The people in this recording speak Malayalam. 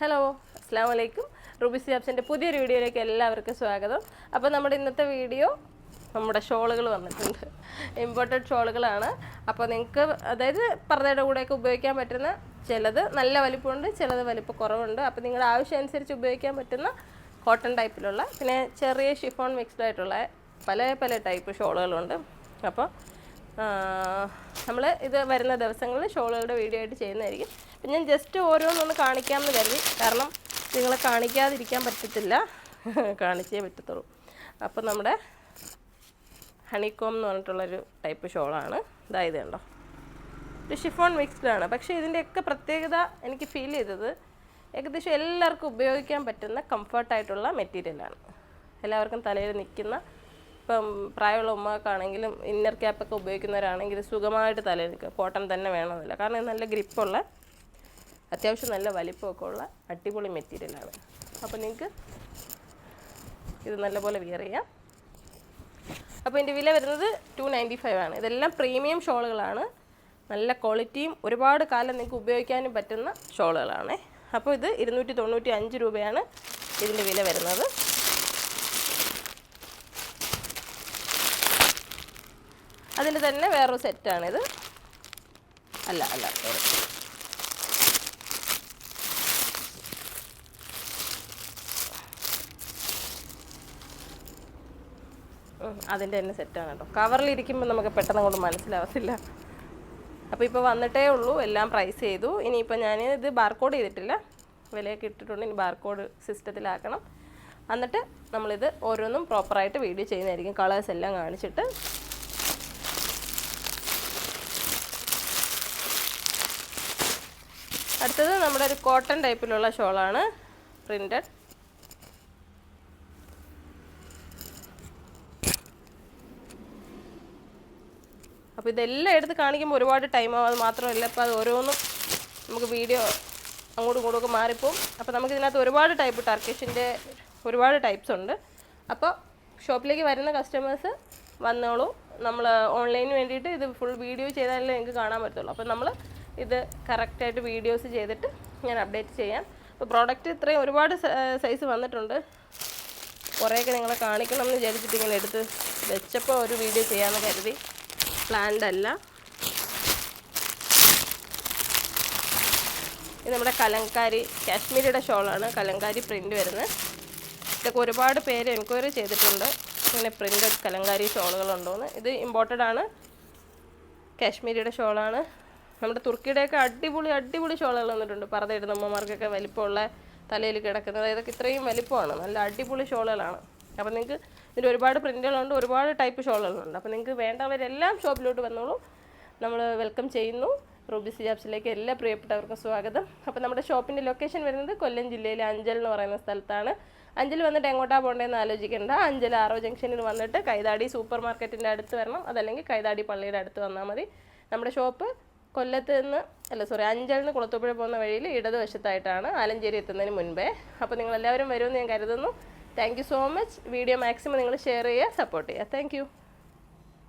ഹലോ അസ്സാം വലൈക്കും റുബിസി ആപ്സിന്റെ പുതിയൊരു വീഡിയോയിലേക്ക് എല്ലാവർക്കും സ്വാഗതം. അപ്പോൾ നമ്മുടെ ഇന്നത്തെ വീഡിയോ നമ്മുടെ ഷോളുകൾ വന്നിട്ടുണ്ട്. ഇമ്പോർട്ടഡ് ഷോളുകളാണ്. അപ്പോൾ നിങ്ങൾക്ക് അതായത് പറഞ്ഞയുടെ കൂടെയൊക്കെ ഉപയോഗിക്കാൻ പറ്റുന്ന ചിലത് നല്ല വലിപ്പമുണ്ട് ചിലത് വലിപ്പം കുറവുണ്ട്. അപ്പോൾ നിങ്ങളുടെ ആവശ്യം അനുസരിച്ച് ഉപയോഗിക്കാൻ പറ്റുന്ന കോട്ടൺ ടൈപ്പിലുള്ള പിന്നെ ചെറിയ ഷിഫോൺ മിക്സ്ഡ് ആയിട്ടുള്ള പല പല ടൈപ്പ് ഷോളുകളുണ്ട്. അപ്പോൾ നമ്മൾ ഇത് വരുന്ന ദിവസങ്ങളിൽ ഷോളുകളുടെ വീഡിയോ ആയിട്ട് ചെയ്യുന്നതായിരിക്കും. അപ്പം ഞാൻ ജസ്റ്റ് ഓരോന്നൊന്ന് കാണിക്കാമെന്ന് കരുതി. കാരണം നിങ്ങളെ കാണിക്കാതിരിക്കാൻ പറ്റത്തില്ല. കാണിച്ചേ പറ്റത്തുള്ളൂ. അപ്പോൾ നമ്മുടെ ഹണിക്കോം എന്ന് പറഞ്ഞിട്ടുള്ളൊരു ടൈപ്പ് ഷോളാണ്. ഇതായത് കണ്ടോ. ഒരു ഷിഫോൺ മിക്സ്ഡാണ് പക്ഷേ ഇതിന്റെയൊക്കെ പ്രത്യേകത എനിക്ക് ഫീൽ ചെയ്തത് ഏകദേശം എല്ലാവർക്കും ഉപയോഗിക്കാൻ പറ്റുന്ന കംഫർട്ടായിട്ടുള്ള മെറ്റീരിയലാണ് എല്ലാവർക്കും തലയിൽ നിൽക്കുന്ന ഇപ്പം പ്രായമുള്ള ഉമ്മക്കാണെങ്കിലും ഇന്നർ ക്യാപ്പൊക്കെ ഉപയോഗിക്കുന്നവരാണെങ്കിൽ സുഖമായിട്ട് തലയിൽ നിൽക്കുക. കോട്ടൺ തന്നെ വേണമെന്നില്ല. കാരണം നല്ല ഗ്രിപ്പുള്ള അത്യാവശ്യം നല്ല വലിപ്പമൊക്കെ ഉള്ള അടിപൊളി മെറ്റീരിയലാണ് അപ്പോൾ നിങ്ങൾക്ക് ഇത് നല്ലപോലെ വിയർ ചെയ്യാം. അപ്പോൾ ഇതിന്റെ വില വരുന്നത് ടു നയന്റി ഫൈവ് ആണ്. ഇതെല്ലാം പ്രീമിയം ഷോളുകളാണ്. നല്ല ക്വാളിറ്റിയും ഒരുപാട് കാലം നിങ്ങൾക്ക് ഉപയോഗിക്കാനും പറ്റുന്ന ഷോളുകളാണ്. അപ്പോൾ ഇത് ഇരുന്നൂറ്റി തൊണ്ണൂറ്റി അഞ്ച് രൂപയാണ് ഇതിന്റെ വില വരുന്നത്. അതിന്റെ തന്നെ വേറൊരു സെറ്റാണിത് അല്ല അല്ല അതിന്റെ തന്നെ സെറ്റാണ് കേട്ടോ. കവറിലിരിക്കുമ്പോൾ നമുക്ക് പെട്ടെന്ന് കൊണ്ട് മനസ്സിലാവത്തില്ല. അപ്പോൾ ഇപ്പോൾ വന്നിട്ടേ ഉള്ളൂ എല്ലാം പ്രൈസ് ചെയ്തു. ഇനിയിപ്പോൾ ഞാൻ ഇത് ബാർകോഡ് ചെയ്തിട്ടില്ല. വിലയൊക്കെ ഇട്ടിട്ടുണ്ട് ഇനി ബാർകോഡ് സിസ്റ്റത്തിലാക്കണം എന്നിട്ട് നമ്മളിത് ഓരോന്നും പ്രോപ്പറായിട്ട് വീഡിയോ ചെയ്യുന്നതായിരിക്കും. കളേഴ്സ് എല്ലാം കാണിച്ചിട്ട് അടുത്തത് നമ്മുടെ ഒരു കോട്ടൺ ടൈപ്പിലുള്ള ഷോളാണ് പ്രിന്റഡ് അപ്പോൾ ഇതെല്ലാം എടുത്ത് കാണിക്കുമ്പോൾ ഒരുപാട് ടൈം ആവും. അത് മാത്രമല്ല ഇപ്പോൾ അത് ഓരോന്നും നമുക്ക് വീഡിയോ അങ്ങോട്ടും ഇങ്ങോട്ടും ഒക്കെ മാറിപ്പോവും. അപ്പോൾ നമുക്ക് ഇതിനകത്ത് ഒരുപാട് ടൈപ്പ് ടർക്കിഷിന്റെ ഒരുപാട് ടൈപ്സ് ഉണ്ട്. അപ്പോൾ ഷോപ്പിലേക്ക് വരുന്ന കസ്റ്റമേഴ്സ് വന്നോളൂ. നമ്മൾ ഓൺലൈന് വേണ്ടിയിട്ട് ഇത് ഫുൾ വീഡിയോ ചെയ്താലേ നിങ്ങൾക്ക് കാണാൻ പറ്റുള്ളൂ അപ്പോൾ നമ്മൾ ഇത് കറക്റ്റായിട്ട് വീഡിയോസ് ചെയ്തിട്ട് ഞാൻ അപ്ഡേറ്റ് ചെയ്യാം. അപ്പോൾ പ്രോഡക്റ്റ് ഇത്രയും ഒരുപാട് സൈസ് വന്നിട്ടുണ്ട്. കുറേയൊക്കെ നിങ്ങളെ കാണിക്കണം എന്ന് വിചാരിച്ചിട്ട് ഇങ്ങനെ എടുത്ത് വെച്ചപ്പോൾ ഒരു വീഡിയോ ചെയ്യാമെന്ന് കരുതി. പ്ലാൻഡ് അല്ല. ഇത് നമ്മുടെ കലങ്കാരി കാശ്മീരിയുടെ ഷോളാണ്. കലങ്കാരി പ്രിന്റ് വരുന്നത്. ഇതൊക്കെ ഒരുപാട് പേര് എൻക്വയറി ചെയ്തിട്ടുണ്ട്. ഇങ്ങനെ പ്രിന്റ് കലങ്കാരി ഷോളുകളുണ്ടോയെന്ന് ഇത് ഇമ്പോർട്ടഡ് ആണ്. കാശ്മീരിയുടെ ഷോളാണ്. നമ്മുടെ തുർക്കിയുടെയൊക്കെ അടിപൊളി അടിപൊളി ഷോളുകൾ വന്നിട്ടുണ്ട്. പറത അമ്മമാർക്കൊക്കെ വലിപ്പമുള്ള തലയിൽ കിടക്കുന്നത്. ഇതൊക്കെ ഇത്രയും വലിപ്പമാണ്. നല്ല അടിപൊളി ഷോളുകളാണ്. അപ്പോൾ നിങ്ങൾക്ക് ഇതിൽ ഒരുപാട് പ്രിന്റുകളുണ്ട് ഒരുപാട് ടൈപ്പ് ഷോളുകളുണ്ട്. അപ്പോൾ നിങ്ങൾക്ക് വേണ്ടവരെല്ലാം ഷോപ്പിലോട്ട് വന്നോളൂ. നമ്മൾ വെൽക്കം ചെയ്യുന്നു. റൂബി സിജാബ്സിലേക്ക് എല്ലാ പ്രിയപ്പെട്ടവർക്കും സ്വാഗതം. അപ്പോൾ നമ്മുടെ ഷോപ്പിന്റെ ലൊക്കേഷൻ വരുന്നത് കൊല്ലം ജില്ലയിലെ അഞ്ചൽ എന്ന് പറയുന്ന സ്ഥലത്താണ്. അഞ്ചൽ വന്നിട്ട് എങ്ങോട്ടാ പോകേണ്ടതെന്ന് ആലോചിക്കേണ്ട. അഞ്ചൽ ആറോ ജംഗ്ഷനിൽ വന്നിട്ട് കൈതാടി സൂപ്പർ മാർക്കറ്റിന്റെ അടുത്ത് വരണം. അതല്ലെങ്കിൽ കൈതാടി പള്ളിയുടെ അടുത്ത് വന്നാൽ മതി. നമ്മുടെ ഷോപ്പ് കൊല്ലത്ത് നിന്ന് അല്ല സോറി അഞ്ചലിൽ നിന്ന് കുളത്തൂപ്പുഴ പോകുന്ന വഴിയിൽ ഇടതുവശത്തായിട്ടാണ് ആലഞ്ചേരി എത്തുന്നതിന് മുൻപേ. അപ്പോൾ നിങ്ങൾ എല്ലാവരും വരുമെന്ന് ഞാൻ കരുതുന്നു. Thank so much video maximum നിങ്ങൾ ഷെയർ ചെയ്യുക സപ്പോർട്ട് ചെയ്യുക. താങ്ക്